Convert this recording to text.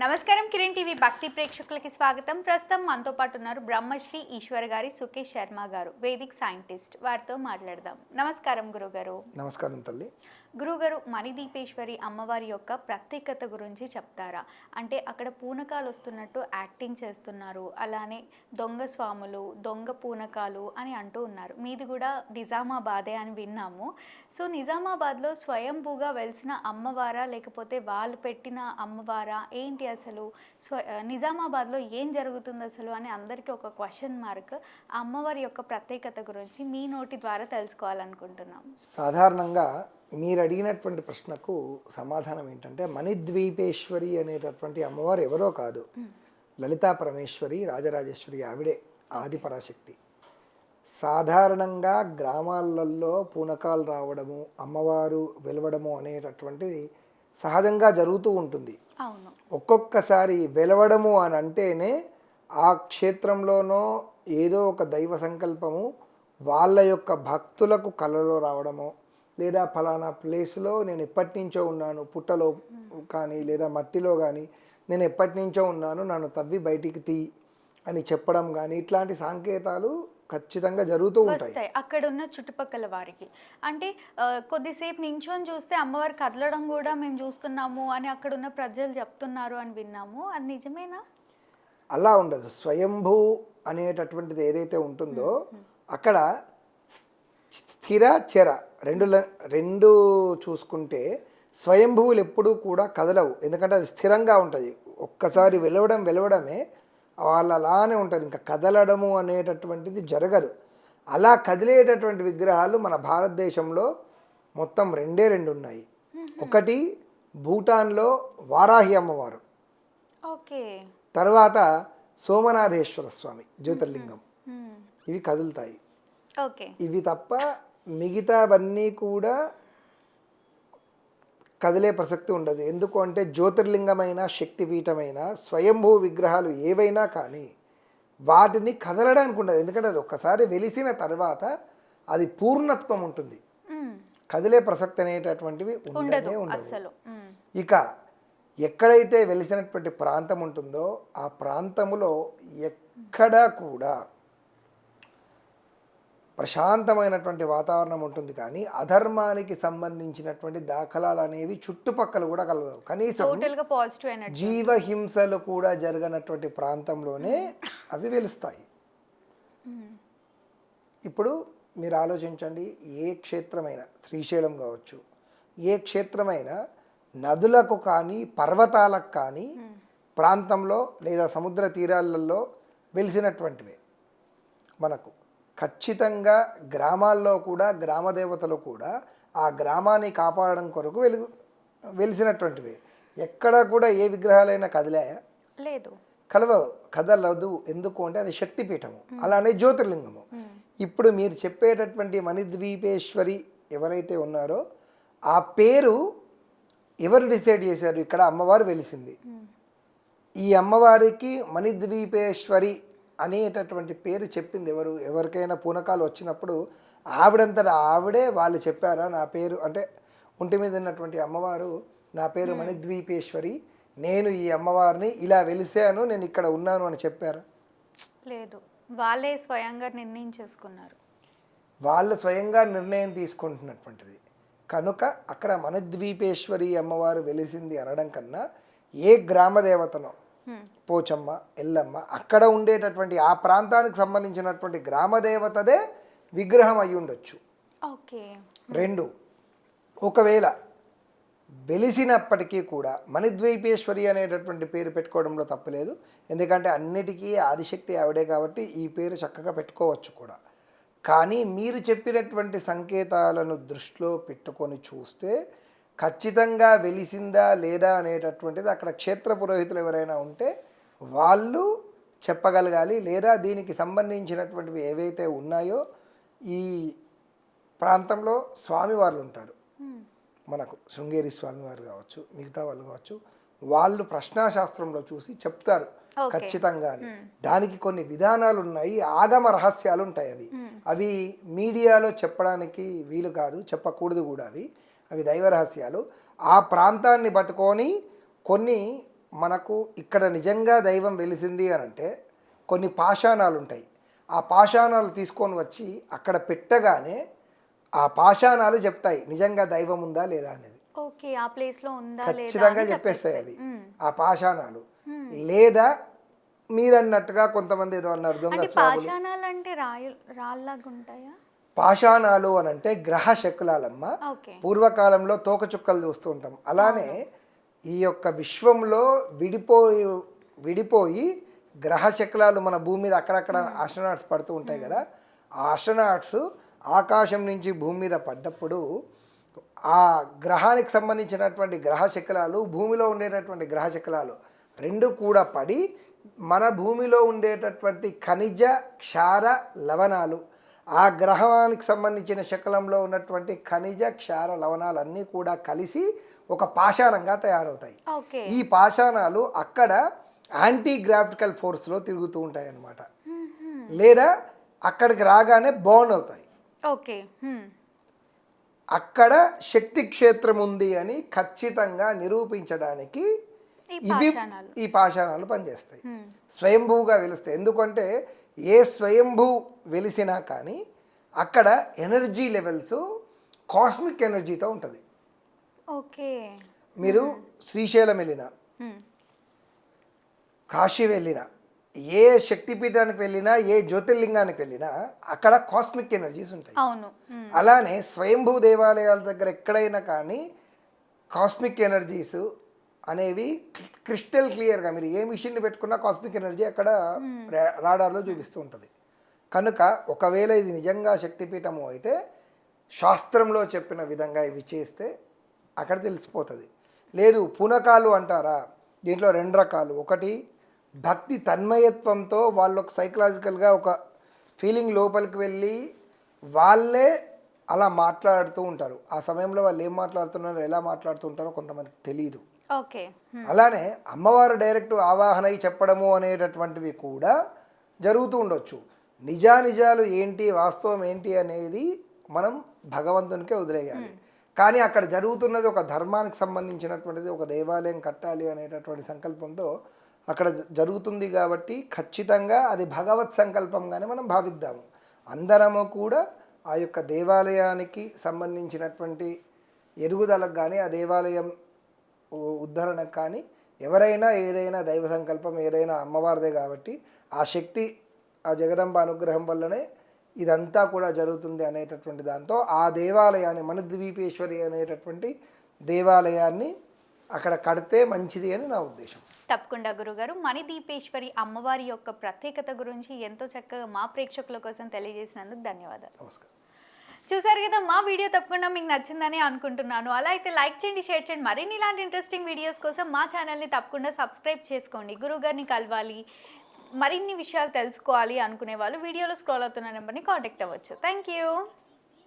నమస్కారం కిరణ్ టీవీ భక్తి ప్రేక్షకులకి స్వాగతం. ప్రస్తుతం మనతో పాటు ఉన్నారు బ్రహ్మశ్రీ ఈశ్వర్ గారి సుకేష్ శర్మ గారు వేదిక్ సైంటిస్ట్. వారితో మాట్లాడదాం. నమస్కారం గురుగారు. నమస్కారం తల్లి. గురుగారు మణిదీపేశ్వరి అమ్మవారి యొక్క ప్రత్యేకత గురించి చెప్తారా? అంటే అక్కడ పూనకాలు వస్తున్నట్టు యాక్టింగ్ చేస్తున్నారు. అలానే దొంగ స్వాములు దొంగ పూనకాలు అని అంటూ ఉన్నారు. మీది కూడా నిజామాబాదే అని విన్నాము. సో నిజామాబాద్లో స్వయంభూగా వెలిసిన అమ్మవారా లేకపోతే వాళ్ళు పెట్టిన అమ్మవారా ఏంటి అసలు? స్వ నిజామాబాద్లో ఏం జరుగుతుంది అసలు అని అందరికీ ఒక క్వశ్చన్ మార్క్ ఆ అమ్మవారి యొక్క ప్రత్యేకత గురించి మీ నోటి ద్వారా తెలుసుకోవాలనుకుంటున్నాం. సాధారణంగా మీరు అడిగినటువంటి ప్రశ్నకు సమాధానం ఏంటంటే మణిద్వీపేశ్వరి అనేటటువంటి అమ్మవారు ఎవరో కాదు. లలితా పరమేశ్వరి రాజరాజేశ్వరి ఆవిడే ఆది పరాశక్తి. సాధారణంగా గ్రామాలలో పూనకాలు రావడము అమ్మవారు వెలవడము అనేటటువంటిది సహజంగా జరుగుతూ ఉంటుంది. ఒక్కొక్కసారి వెలవడము అని అంటేనే ఆ క్షేత్రంలోనో ఏదో ఒక దైవ సంకల్పము వాళ్ళ యొక్క భక్తులకు కళలో రావడమో లేదా ఫలానా ప్లేస్లో నేను ఎప్పటి నుంచో ఉన్నాను పుట్టలో కానీ లేదా మట్టిలో కానీ నేను ఎప్పటి నుంచో ఉన్నాను నన్ను తవ్వి బయటికి తీ అని చెప్పడం కానీ ఇట్లాంటి సంకేతాలు ఖచ్చితంగా జరుగుతూ ఉంటాయి. అక్కడ ఉన్న చుట్టుపక్కల వారికి. అంటే కొద్దిసేపు నించొని చూస్తే అమ్మవారు కదలడం కూడా మేము చూస్తున్నాము అని అక్కడ ఉన్న ప్రజలు చెప్తున్నారు అని విన్నాము. అది నిజమేనా? అలా ఉండదు. స్వయంభూ అనేటటువంటిది ఏదైతే ఉంటుందో అక్కడ స్థిర చెర రెండు రెండు చూసుకుంటే స్వయంభువులు ఎప్పుడూ కూడా కదలవు. ఎందుకంటే అది స్థిరంగా ఉంటుంది. ఒక్కసారి వెలవడం వెలవడమే వాళ్ళు అలానే ఉంటారు ఇంకా కదలడము అనేటటువంటిది జరగదు. అలా కదిలేటటువంటి విగ్రహాలు మన భారతదేశంలో మొత్తం రెండే రెండు ఉన్నాయి. ఒకటి భూటాన్లో వారాహి అమ్మవారు. ఓకే. తర్వాత సోమనాథేశ్వర స్వామి జ్యోతిర్లింగం. ఇవి కదులుతాయి. ఓకే. ఇవి తప్ప మిగతావన్నీ కూడా కదిలే ప్రసక్తి ఉండదు. ఎందుకు అంటే జ్యోతిర్లింగమైన శక్తిపీఠమైన స్వయంభూ విగ్రహాలు ఏవైనా కానీ వాటిని కదలడానికి ఉండదు. ఎందుకంటే అది ఒక్కసారి వెలిసిన తర్వాత అది పూర్ణత్వం ఉంటుంది. కదిలే ప్రసక్తి అనేటటువంటివి ఉండదు ఉండనే మ్మ్. ఇక ఎక్కడైతే వెలిసినటువంటి ప్రాంతం ఉంటుందో ఆ ప్రాంతములో ఎక్కడా కూడా ప్రశాంతమైనటువంటి వాతావరణం ఉంటుంది కానీ అధర్మానికి సంబంధించినటువంటి దాఖలాలు అనేవి చుట్టుపక్కల కూడా కలవవు. కనీసం జీవహింసలు కూడా జరగనటువంటి ప్రాంతంలోనే అవి వెలుస్తాయి. ఇప్పుడు మీరు ఆలోచించండి ఏ క్షేత్రమైనా శ్రీశైలం కావచ్చు ఏ క్షేత్రమైనా నదులకు కానీ పర్వతాలకు కానీ ప్రాంతంలో లేదా సముద్ర తీరాలలో వెలిసినటువంటివే మనకు. ఖచ్చితంగా గ్రామాల్లో కూడా గ్రామ దేవతలు కూడా ఆ గ్రామాన్ని కాపాడడం కొరకు వెలుగు వెలిసినటువంటివి. ఎక్కడ కూడా ఏ విగ్రహాలైనా కదిలాయా? లేదు. కలవ కదలదు. ఎందుకు అంటే అది శక్తిపీఠము. అలానే జ్యోతిర్లింగము. ఇప్పుడు మీరు చెప్పేటటువంటి మణిద్వీపేశ్వరి ఎవరైతే ఉన్నారో ఆ పేరు ఎవరు డిసైడ్ చేశారు? ఇక్కడ అమ్మవారు వెలిసింది. ఈ అమ్మవారికి మణిద్వీపేశ్వరి అనేటటువంటి పేరు చెప్పింది ఎవరు ఎవరికైనా పూనకాలు వచ్చినప్పుడు ఆవిడంతటా ఆవిడే వాళ్ళు చెప్పారా నా పేరు అంటే ఒంటి మీద ఉన్నటువంటి అమ్మవారు నా పేరు మణిద్వీపేశ్వరి నేను ఈ అమ్మవారిని ఇలా వెలిసాను నేను ఇక్కడ ఉన్నాను అని చెప్పారా? లేదు. వాళ్ళే స్వయంగా నిర్ణయించేసుకున్నారు వాళ్ళు స్వయంగా నిర్ణయం తీసుకుంటున్నటువంటిది. కనుక అక్కడ మనద్వీపేశ్వరి అమ్మవారు వెలిసింది అనడం కన్నా ఏ గ్రామ దేవతనో పోచమ్మ ఎల్లమ్మ అక్కడ ఉండేటటువంటి ఆ ప్రాంతానికి సంబంధించినటువంటి గ్రామ దేవతదే విగ్రహం అయి ఉండొచ్చు. ఓకే. రెండు ఒకవేళ వెలిసినప్పటికీ కూడా మణిద్వీపేశ్వరి అనేటటువంటి పేరు పెట్టుకోవడంలో తప్పలేదు. ఎందుకంటే అన్నిటికీ ఆదిశక్తి ఆవిడే కాబట్టి ఈ పేరు చక్కగా పెట్టుకోవచ్చు కూడా. కానీ మీరు చెప్పినటువంటి సంకేతాలను దృష్టిలో పెట్టుకొని చూస్తే ఖచ్చితంగా వెలిసిందా లేదా అనేటటువంటిది అక్కడ క్షేత్ర పురోహితులు ఎవరైనా ఉంటే వాళ్ళు చెప్పగలగాలి లేదా దీనికి సంబంధించినటువంటివి ఏవైతే ఉన్నాయో ఈ ప్రాంతంలో స్వామివార్లు ఉంటారు. మనకు శృంగేరి స్వామివారు కావచ్చు మిగతా వాళ్ళు కావచ్చు వాళ్ళు ప్రశ్నాశాస్త్రంలో చూసి చెప్తారు. ఖచ్చితంగా. దానికి కొన్ని విధానాలు ఉన్నాయి ఆగమ రహస్యాలు ఉంటాయి అవి. అవి మీడియాలో చెప్పడానికి వీలు కాదు చెప్పకూడదు కూడా అవి. అవి దైవ రహస్యాలు. ఆ ప్రాంతాన్ని పట్టుకొని కొన్ని మనకు ఇక్కడ నిజంగా దైవం వెలిసింది అని అంటే కొన్ని పాషాణాలు ఉంటాయి. ఆ పాషాణాలు తీసుకొని వచ్చి అక్కడ పెట్టగానే ఆ పాషాణాలు చెప్తాయి నిజంగా దైవం ఉందా లేదా? అనేది. ఓకే ఆ ప్లేస్లో ఉందా లేదా ఖచ్చితంగా చెప్పేస్తాయి అవి. ఆ పాషాణాలు. లేదా మీరన్నట్టుగా కొంతమంది ఏదో అన్నారు దొంగ పాషాణాలు అంటే రాయు రాళ్ళలాగా ఉంటాయా? పాషాణాలు అని అంటే గ్రహ శకులాలమ్మ. పూర్వకాలంలో తోకచుక్కలు చూస్తూ ఉంటాం. అలానే ఈ యొక్క విశ్వంలో విడిపోయి విడిపోయి గ్రహ శకలాలు మన భూమి మీద అక్కడక్కడ ఆస్ట్రనాట్స్ పడుతూ ఉంటాయి కదా. ఆ ఆస్ట్రనాట్స్ ఆకాశం నుంచి భూమి మీద పడ్డప్పుడు ఆ గ్రహానికి సంబంధించినటువంటి గ్రహ శకలాలు భూమిలో ఉండేటటువంటి గ్రహ శకలాలు రెండు కూడా పడి మన భూమిలో ఉండేటటువంటి ఖనిజ క్షార లవణాలు ఆ గ్రహానికి సంబంధించిన శకలంలో ఉన్నటువంటి ఖనిజ క్షార లవణాలన్నీ కూడా కలిసి ఒక పాషాణంగా తయారవుతాయి. ఈ పాషాణాలు అక్కడ యాంటీ గ్రాఫిటికల్ ఫోర్స్లో తిరుగుతూ ఉంటాయి అన్నమాట లేదా అక్కడికి రాగానే బౌన్ అవుతాయి. ఓకే. అక్కడ శక్తి క్షేత్రం ఉంది అని ఖచ్చితంగా నిరూపించడానికి ఇవి ఈ పాషాణాలు పనిచేస్తాయి. స్వయంభూగా వెలుస్తాయి. ఎందుకంటే ఏ స్వయంభూ వెలిసినా కానీ అక్కడ ఎనర్జీ లెవెల్స్ కాస్మిక్ ఎనర్జీతో ఉంటుంది. ఓకే. మీరు శ్రీశైలం వెళ్ళినా. కాశీ వెళ్ళినా ఏ శక్తిపీఠానికి వెళ్ళినా ఏ జ్యోతిర్లింగానికి వెళ్ళినా అక్కడ కాస్మిక్ ఎనర్జీస్ ఉంటాయి. అవును. అలానే స్వయంభూ దేవాలయాల దగ్గర ఎక్కడైనా కానీ కాస్మిక్ ఎనర్జీస్ అనేవి క్రిస్టల్ క్లియర్గా మీరు ఏ మిషన్ని పెట్టుకున్నా కాస్మిక్ ఎనర్జీ అక్కడ రా- రాడార్లో చూపిస్తూ ఉంటుంది. కనుక ఒకవేళ ఇది నిజంగా శక్తిపీఠము అయితే శాస్త్రంలో చెప్పిన విధంగా ఇవి చేస్తే అక్కడ తెలిసిపోతుంది. లేదు పునకాలు అంటారా? దీంట్లో రెండు రకాలు. ఒకటి భక్తి తన్మయత్వంతో వాళ్ళు ఒక సైకలాజికల్గా ఒక ఫీలింగ్ లోపలికి వెళ్ళి వాళ్ళే అలా మాట్లాడుతూ ఉంటారు. ఆ సమయంలో వాళ్ళు ఏం మాట్లాడుతున్నారో ఎలా మాట్లాడుతుంటారో కొంతమందికి తెలియదు. అలానే అమ్మవారు డైరెక్ట్ ఆవాహన అయి చెప్పడము అనేటటువంటివి కూడా జరుగుతూ ఉండొచ్చు. నిజానిజాలు ఏంటి వాస్తవం ఏంటి అనేది మనం భగవంతునికే వదిలేయాలి. కానీ అక్కడ జరుగుతున్నది ఒక ధర్మానికి సంబంధించినటువంటిది ఒక దేవాలయం కట్టాలి అనేటటువంటి సంకల్పంతో అక్కడ జరుగుతుంది కాబట్టి ఖచ్చితంగా అది భగవత్ సంకల్పంగానే మనం భావిద్దాము. అందరము కూడా ఆ యొక్క దేవాలయానికి సంబంధించినటువంటి ఎదుగుదలకు కానీ ఆ దేవాలయం ఉద్ధరణకు కానీ ఎవరైనా ఏదైనా దైవ సంకల్పం ఏదైనా అమ్మవారిదే కాబట్టి ఆ శక్తి ఆ జగదంబ అనుగ్రహం వల్లనే ఇదంతా కూడా జరుగుతుంది అనేటటువంటి దాంతో ఆ దేవాలయాన్ని మనుద్వీపేశ్వరి అనేటటువంటి దేవాలయాన్ని అక్కడ కడితే మంచిది అని నా ఉద్దేశం. తప్పకుండా గురుగారు. మణిదీపేశ్వరి అమ్మవారి యొక్క ప్రత్యేకత గురించి ఎంతో చక్కగా మా ప్రేక్షకుల కోసం తెలియజేసినందుకు ధన్యవాదాలు. నమస్కారం. చూసారు కదా మా వీడియో తప్పకుండా మీకు నచ్చిందని అనుకుంటున్నాను. అలా అయితే లైక్ చేయండి షేర్ చేయండి. మరిన్ని ఇలాంటి ఇంట్రెస్టింగ్ వీడియోస్ కోసం మా ఛానల్ని తప్పకుండా సబ్స్క్రైబ్ చేసుకోండి. గురుగారిని కలవాలి మరిన్ని విషయాలు తెలుసుకోవాలి అనుకునే వాళ్ళు వీడియోలో స్క్రోల్ అవుతున్న నెంబర్ని కాంటాక్ట్ అవ్వచ్చు. Thank you